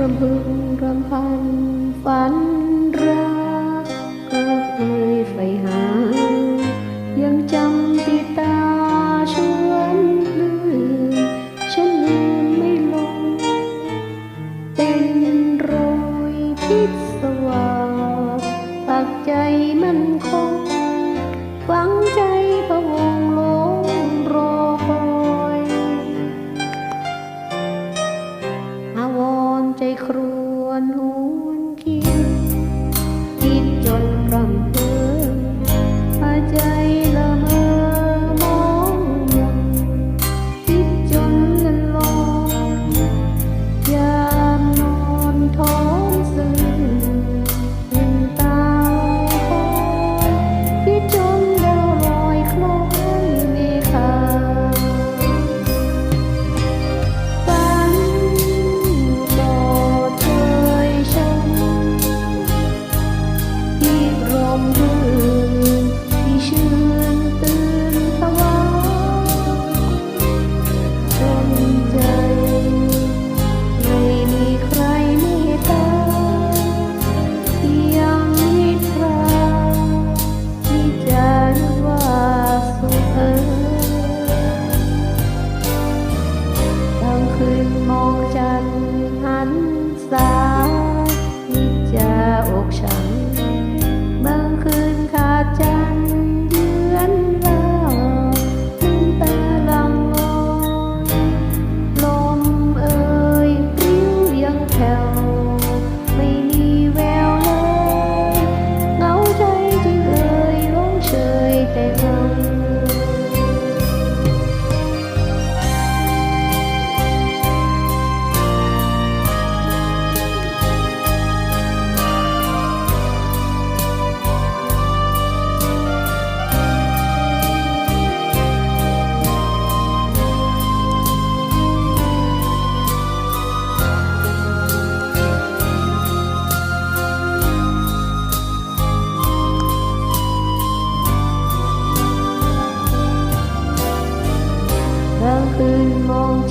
รำพึงรำพันฝันรักก็เคยใฝ่หา ยังจำติดตาชวนลืมฉันลืมไม่ลง เป็นรอยพิษสว่าปักใจมันคง ば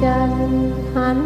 จหัน